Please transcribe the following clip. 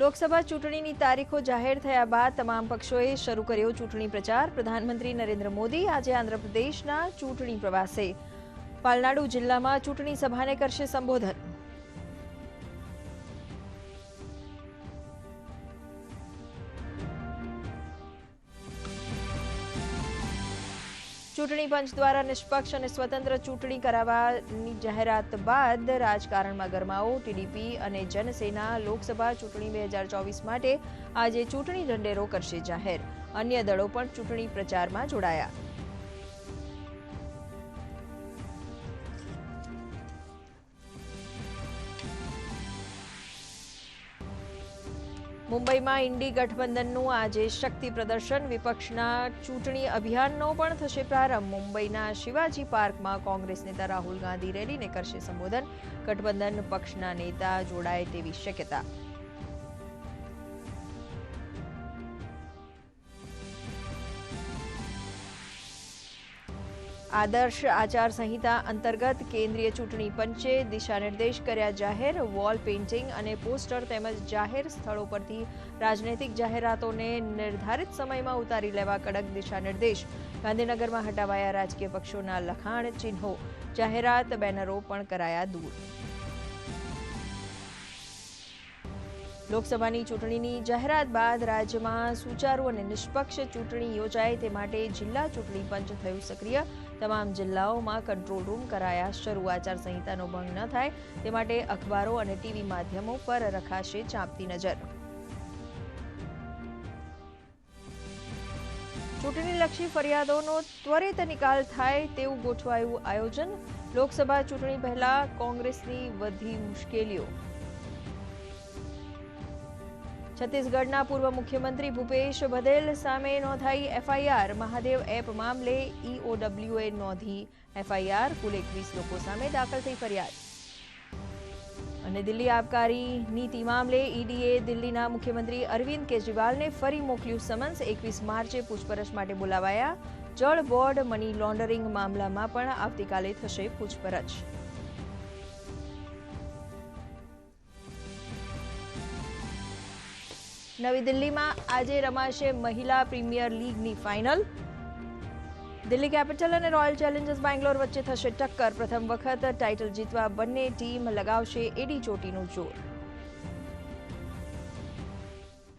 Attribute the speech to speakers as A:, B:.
A: લોકસભા ચૂંટણીની તારીખો જાહેર થયા બાદ તમામ પક્ષોએ શરૂ કર્યો ચૂંટણી પ્રચાર. પ્રધાનમંત્રી નરેન્દ્ર મોદી આજે આંધ્રપ્રદેશના ચૂંટણી પ્રવાસે. પાલનાડુ જિલ્લામાં ચૂંટણી સભાને કરશે સંબોધન. ચૂંટણી પંચ દ્વારા નિષ્પક્ષ અને સ્વતંત્ર ચૂંટણી કરાવવાની જાહેરાત બાદ રાજકારણમાં ગરમાવો, ટીડીપી અને જનસેના લોકસભા ચૂંટણી બે હજાર ચોવીસ માટે આજે ચૂંટણી ઢંઢેરો કરશે જાહેર. અન્ય દળો પણ ચૂંટણી પ્રચારમાં જોડાયા. મુંબઈમાં ઇન્ડી ગઠબંધનનું આજે શક્તિ પ્રદર્શન. વિપક્ષના ચૂંટણી અભિયાનનો પણ થશે પ્રારંભ. મુંબઈના શિવાજી પાર્કમાં કોંગ્રેસ નેતા રાહુલ ગાંધી રેલીને કરશે સંબોધન. ગઠબંધન પક્ષના નેતા જોડાય તેવી શક્યતા. આદર્શ આચારસંહિતા અંતર્ગત કેન્દ્રીય ચૂંટણી પંચે દિશાનિર્દેશ કર્યા જાહેર વોલ પેઇન્ટિંગ અને પોસ્ટર તેમજ જાહેર સ્થળો પરથી રાજનૈતિક જાહેરાતોને નિર્ધારિત સમયમાં ઉતારી લેવા કડક દિશાનિર્દેશ. ગાંધીનગરમાં હટાવાયા રાજકીય પક્ષોના લખાણ ચિહ્નો. જાહેરાત બેનરો પણ કરાયા દૂર. લોકસભાની ચૂંટણીની જાહેરાત બાદ રાજ્યમાં સુચારુ અને નિષ્પક્ષ ચૂંટણી યોજાય તે માટે જિલ્લા ચૂંટણી પંચ થયું સક્રિય. તમામ જિલ્લાઓમાં કંટ્રોલ રૂમ કરાયા. શરૂ આચારસંહિતાનો ભંગ ન થાય તે માટે અખબારો અને ટીવી માધ્યમો પર રખાશે ચાંપતી નજર. ચૂંટણીલક્ષી ફરિયાદોનો ત્વરિત નિકાલ થાય તેવું ગોઠવાયું આયોજન. લોકસભા ચૂંટણી પહેલા કોંગ્રેસની વધી મુશ્કેલીઓ. છત્તીસગઢના પૂર્વ મુખ્યમંત્રી ભૂપેશ બધેલ સામે નોંધાઈ એફઆઈઆર. મહાદેવ એપ મામલે ઈઓડબ્લ્યુએ નોંધી એફઆઈઆર. કુલ એકવીસ લોકો સામે દાખલ થઈ ફરિયાદ. અને દિલ્હી આબકારી નીતિ મામલે ઈડીએ દિલ્હીના મુખ્યમંત્રી અરવિંદ કેજરીવાલને ફરી મોકલ્યું સમન્સ. એકવીસ માર્ચે પૂછપરછ માટે બોલાવાયા. જળ બોર્ડ મની લોન્ડરિંગ મામલામાં પણ આવતીકાલે થશે પૂછપરછ. નવી દિલ્હીમાં આજે રમાશે મહિલા પ્રીમિયર લીગની ફાઇનલ. દિલ્હી કેપિટલ અને રોયલ ચેલેન્જર્સ બેંગ્લોર વચ્ચે થશે ટક્કર. પ્રથમ વખત ટાઇટલ જીતવા બંને ટીમ લગાવશે એડી ચોટીનું જોર.